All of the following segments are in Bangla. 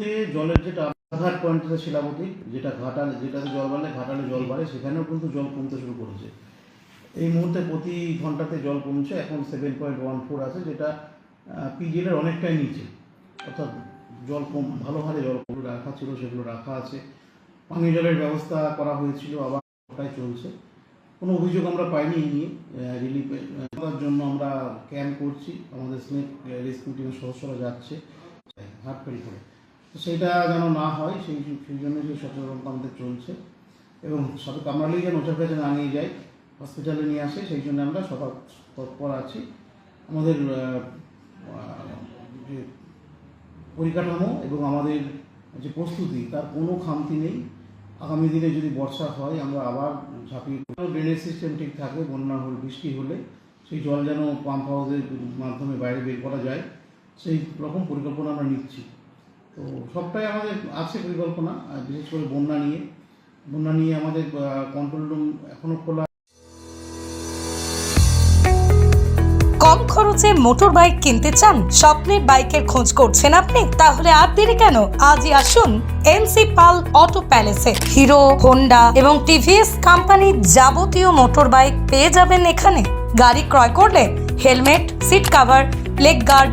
মুহূর্তে জলের যেটা ঘাট পয়েন্ট শিলাবতী, যেটা ঘাটালে, যেটাতে জল বাড়লে ঘাটালে জল বাড়ে, সেখানেও কিন্তু জল কমতে শুরু করেছে। এই মুহূর্তে প্রতি ঘন্টাতে জল কমছে, এখন সেভেন পয়েন্ট ওয়ান ফোর আছে, যেটা পিজিএলের অনেকটাই নিচে। অর্থাৎ জল কম, ভালো হারে জল রাখা ছিল, সেগুলো রাখা আছে। পানীয় জলের ব্যবস্থা করা হয়েছিল, আবার ওটাই চলছে। কোনো অভিযোগ আমরা পাইনি এই নিয়ে রিলিফ করার জন্য আমরা ক্যাম্প করছি। আমাদের স্নেক রেস্কিউ টিমের সদস্যরা যাচ্ছে ফেরি করে। সেটা যেন না হয়, সেই সেই জন্য যে সচেতনতা আমাদের চলছে। এবং সাথে কামড়ালেই যেন ওটাকে যেন না নিয়ে যায় হসপিটালে নিয়ে আসে, সেই জন্য আমরা সবার তৎপর আছি। আমাদের যে পরিকাঠামো এবং আমাদের যে প্রস্তুতি, তার কোনো খামতি নেই। আগামী দিনে যদি বর্ষা হয়, আমরা আবার ঝাঁপিয়ে ড্রেনেজ সিস্টেম ঠিক থাকে, বন্যা হলে, বৃষ্টি হলে, সেই জল যেন পাম্প হাউসের মাধ্যমে বাইরে বের করা যায়, সেই রকম পরিকল্পনা আমরা নিচ্ছি। তো সবটাই আমাদের আছে পরিকল্পনা বিশেষ করে বন্যা নিয়ে। বন্যা নিয়ে আমাদের কন্ট্রোল রুম এখনও খোলা। কম খরচে মোটর বাইক কিনতে চান? স্বপ্নের বাইকের খোঁজ করছেন আপনি? তাহলে আর দেরি কেন? আজই আসুন এনসি পাল অটো প্যালেসে হিরো হোন্ডা এবং টিভিএস কোম্পানির যাবতীয় মোটর বাইক পেয়ে যাবেন এখানে। গাড়ি ক্রয় করলে helmet seat cover leg guard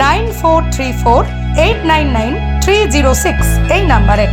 nine four three four eight nine nine three zero six এই নাম্বারে